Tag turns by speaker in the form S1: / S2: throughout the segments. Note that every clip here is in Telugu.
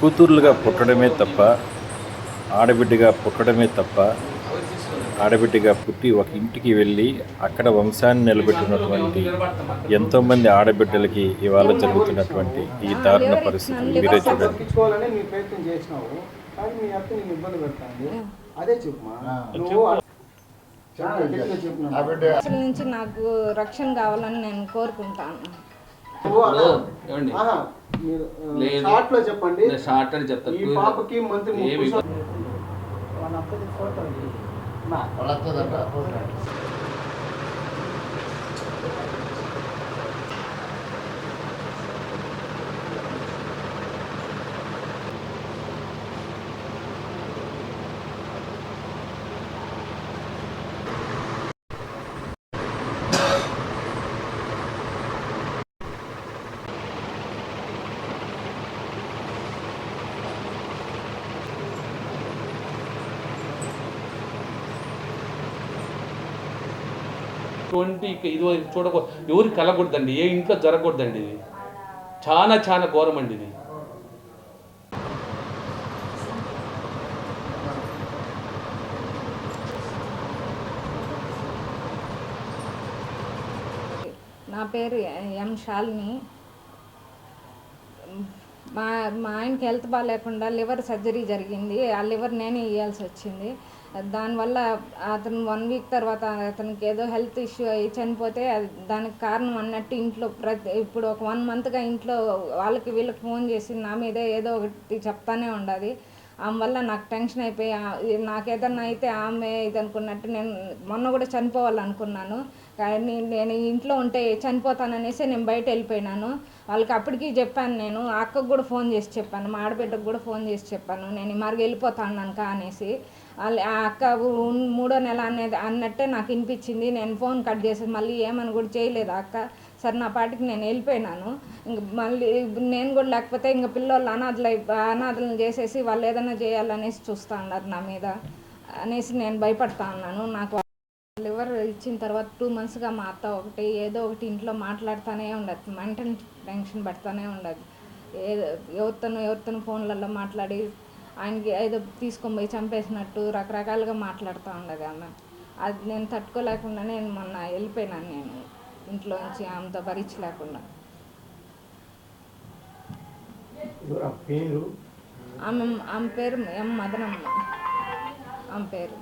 S1: కూతుర్లుగా పుట్టడమే తప్ప ఆడబిడ్డగా పుట్టడమే తప్ప ఆడబిడ్డగా పుట్టి ఒక ఇంటికి వెళ్ళి అక్కడ వంశాన్ని నిలబెట్టినటువంటి ఎంతోమంది ఆడబిడ్డలకి ఇవాళ జరుగుతున్నటువంటి ఈ దారుణ పరిస్థితులు మీరే చూడండి.
S2: నుంచి నాకు రక్షణ కావాలని నేను కోరుకుంటాను.
S3: మీరు. షార్ట్లో చెప్పండి
S4: షార్ట్ అని చెప్తాను
S3: ఈ పాపకి మంత్రి
S4: ఏమి
S3: వాళ్ళ అత్తది ఫోటో ఇది. మా.
S4: ట్వంటీ ఇది చూడకూడదు ఎవరికి కలగకూడదండి ఏ ఇంట్లో జరగకూడదండి ఇది? చాలా చాలా ఘోరం అండి ఇది.
S2: నా పేరు ఎం షాలిని మా మా ఆయనకి హెల్త్ బాగాలేకుండా లివర్ సర్జరీ జరిగింది. ఆ లివర్ నేనే ఇవ్వాల్సి వచ్చింది. దానివల్ల అతను వన్ వీక్ తర్వాత అతనికి ఏదో హెల్త్ ఇష్యూ అయ్యి చనిపోతే దానికి కారణం అన్నట్టు ఇంట్లో ప్రతి ఇప్పుడు ఒక వన్ మంత్గా ఇంట్లో వాళ్ళకి వీళ్ళకి ఫోన్ చేసి నా మీదే ఏదో ఒకటి చెప్తానే ఉండాలి. ఆమె వల్ల నాకు టెన్షన్ అయిపోయి నాకేదన్నా అయితే ఆమె ఇది అనుకున్నట్టు నేను మొన్న కూడా చనిపోవాలనుకున్నాను. కానీ నేను ఇంట్లో ఉంటే చనిపోతాననేసి నేను బయట వెళ్ళిపోయినాను. వాళ్ళకి అప్పటికి చెప్పాను నేను అక్కకు కూడా ఫోన్ చేసి చెప్పాను మా ఆడబిడ్డకు కూడా ఫోన్ చేసి చెప్పాను. నేను ఈ మార్గం వెళ్ళిపోతాను అనుక అనేసి. వాళ్ళు ఆ అక్క మూడో నెల అనేది అన్నట్టే నాకు వినిపించింది. నేను ఫోన్ కట్ చేసి మళ్ళీ ఏమని కూడా చేయలేదు అక్క. సరే నా పాటికి నేను వెళ్ళిపోయినాను. మళ్ళీ నేను కూడా లేకపోతే ఇంక పిల్లోళ్ళు అనాథలు అనాథలను చేసేసి వాళ్ళు ఏదైనా చేయాలనేసి చూస్తా ఉన్నారు నా మీద. అనేసి నేను భయపడతా ఉన్నాను. నాకు లివర్ ఇచ్చిన తర్వాత టూ మంత్స్గా మా అత్త ఒకటి ఏదో ఒకటి ఇంట్లో మాట్లాడుతూనే ఉండదు. మెంటల్ టెన్షన్ పడుతూనే ఉండదు. ఏదో ఎవరితోనూ ఎవరితోనూ ఫోన్లలో మాట్లాడి ఆయనకి ఏదో తీసుకొని పోయి చంపేసినట్టు రకరకాలుగా మాట్లాడుతూ ఉండదు ఆమె. అది నేను తట్టుకోలేకుండా నేను మొన్న వెళ్ళిపోయినాను నేను ఇంట్లో నుంచి ఆమెతో భరించలేకుండా
S3: ఎవరు ఆ పేరు?
S2: ఆమె ఆమె పేరు ఎం మదనమ్మ. ఆమె పేరు.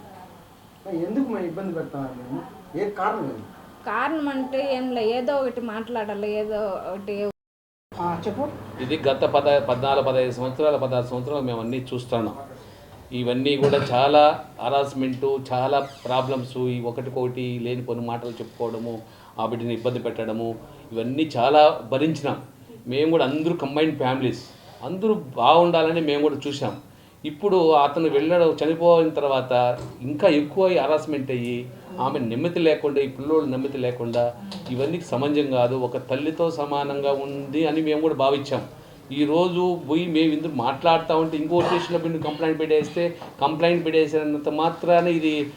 S3: ఎందుకు మేము ఇబ్బంది పెడతాను ఏ కారణం
S2: కారణం అంటే ఏం లే ఏదో ఒకటి మాట్లాడాలి ఏదో ఒకటి.
S3: చెప్పు.
S4: ఇది గత పద పద్నాలుగు పదహైదు సంవత్సరాల పదహారు సంవత్సరాలు మేము అన్నీ చూస్తున్నాం. ఇవన్నీ కూడా చాలా హరాస్మెంటు చాలా ప్రాబ్లమ్స్ ఈ ఒకటికొకటి లేనిపోని మాటలు చెప్పుకోవడము ఆ బిడ్డని ఇబ్బంది పెట్టడము ఇవన్నీ చాలా భరించినాం. మేము కూడా అందరూ కంబైన్డ్ ఫ్యామిలీస్ అందరూ బాగుండాలని మేము కూడా చూసాం ఇప్పుడు అతను వెళ్ళడం చనిపోయిన తర్వాత ఇంకా ఎక్కువ హరాస్మెంట్ అయ్యి ఆమె నెమ్మది లేకుండా ఈ పిల్లోడు నెమ్మది లేకుండా ఇవన్నీ సమంజం కాదు ఒక తల్లితో సమానంగా ఉంది అని మేము కూడా భావించాం. ఈరోజు పోయి మేము ఇందుకు మాట్లాడుతూ ఉంటే ఇంకో స్టేషన్లో పోయి కంప్లైంట్ పెట్టేస్తే కంప్లైంట్ పెట్టేసినంత మాత్రాన ఇది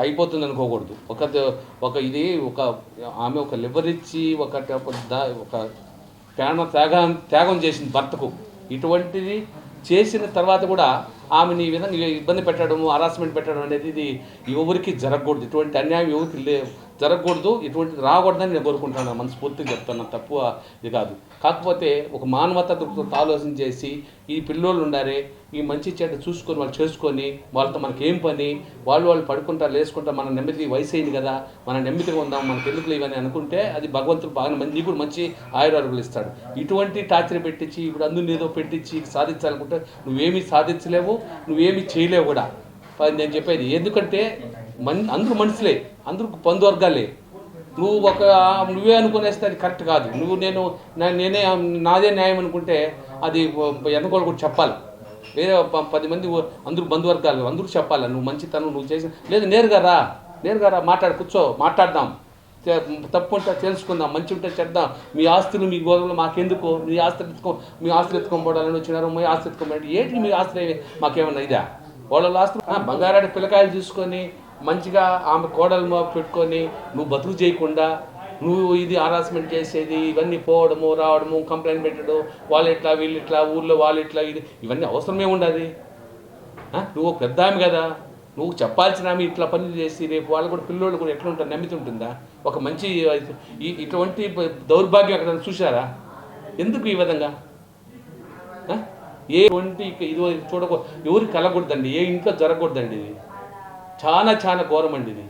S4: అయిపోతుంది అనుకోకూడదు. ఒక ఒక ఇది ఒక ఆమె ఒక లివర్ ఇచ్చి ఒక ఒక దా- ఒక త్యాగం త్యాగం చేసింది భర్తకు. ఇటువంటిది చేసిన తర్వాత కూడా ఆమెని ఈ విధంగా ఇబ్బంది పెట్టడము హరాస్మెంట్ పెట్టడం అనేది ఇది ఎవరికి జరగకూడదు. ఇటువంటి అన్యాయం ఎవరికి లే జరగకూడదు ఇటువంటిది రాకూడదని నేను కోరుకుంటాను మనస్ఫూర్తిగా చెప్తాను తప్పు ఇది కాదు. కాకపోతే ఒక మానవత దృక్పథంతో ఆలోచన చేసి ఈ పిల్లోళ్ళు ఉండారే ఈ మంచి చెడ్డ చూసుకొని వాళ్ళు చేసుకొని వాళ్ళతో మనకి ఏం పని? వాళ్ళు వాళ్ళు పడుకుంటారు లేసుకుంటారు మన నెమ్మది వయసు అయింది కదా మన నెమ్మదిగా ఉందాం మనకి ఎందుకు ఇవన్నీ అనుకుంటే అది భగవంతుడు బాగా మంచి కూడా మంచి ఆయురారోగ్యాలు ఇస్తాడు. ఇటువంటి టార్చర్ పెట్టించి ఇప్పుడు అందుని ఏదో పెట్టించి సాధించాలనుకుంటే నువ్వేమీ సాధించలేవు నువ్వేమీ చేయలేవు కూడా. నేను చెప్పేది ఎందుకంటే మన్ అందరూ మనుషులే అందరూ బంధువర్గాలే నువ్వు ఒక నువ్వే అనుకునేస్తే అది కరెక్ట్ కాదు. నువ్వు నేను నేనే నాదే న్యాయం అనుకుంటే అది ఎన్నుకోలు కూడా చెప్పాలి. వేరే ప- పది మంది అందరూ బంధువర్గాలు అందరూ చెప్పాలి? నువ్వు మంచితనం నువ్వు చేసిన లేదు నేరుగా రా. నేరుగా రా మాట్లాడు కూర్చో మాట్లాడదాం. తప్పు ఉంటే తెలుసుకుందాం మంచి ఉంటే చేద్దాం మీ ఆస్తులు మీ గోధుమలు మాకెందుకు? మీ ఆస్తులు ఎత్తుకో మీ ఆస్తులు ఎత్తుకోబడాలని వచ్చినారు మీ ఆస్తులు ఎత్తుకోబడి ఏంటి మీ ఆస్తులు మాకేమన్నా ఇదా? వాళ్ళ ఆస్తులు బంగారాడి పిల్లకాయలు చూసుకొని మంచిగా ఆమె కోడలు పెట్టుకొని నువ్వు బతుకు చేయకుండా నువ్వు ఇది హరాస్మెంట్ చేసేది ఇవన్నీ పోవడము రావడము కంప్లైంట్ పెట్టడం వాళ్ళు ఇట్లా వీళ్ళు ఇట్లా ఊళ్ళో వాళ్ళు ఇట్లా ఇది ఇవన్నీ అవసరమే ఉండదు. నువ్వు పెద్ద ఆమె కదా. నువ్వు చెప్పాల్సిన ఆమె ఇట్లా పనులు చేసి రేపు వాళ్ళు కూడా పిల్లోళ్ళు కూడా ఎట్లా ఉంటారు నమ్మితుంటుందా? ఒక మంచి ఇటువంటి దౌర్భాగ్యం అక్కడ చూసారా ఎందుకు ఈ విధంగా? ఏ వంటి ఇది చూడకూడదు. ఎవరికి కలగకూడదండి ఏ ఇంట్లో జరగకూడదండి ఇది. చాలా చాలా ఘోరం అండి ఇది.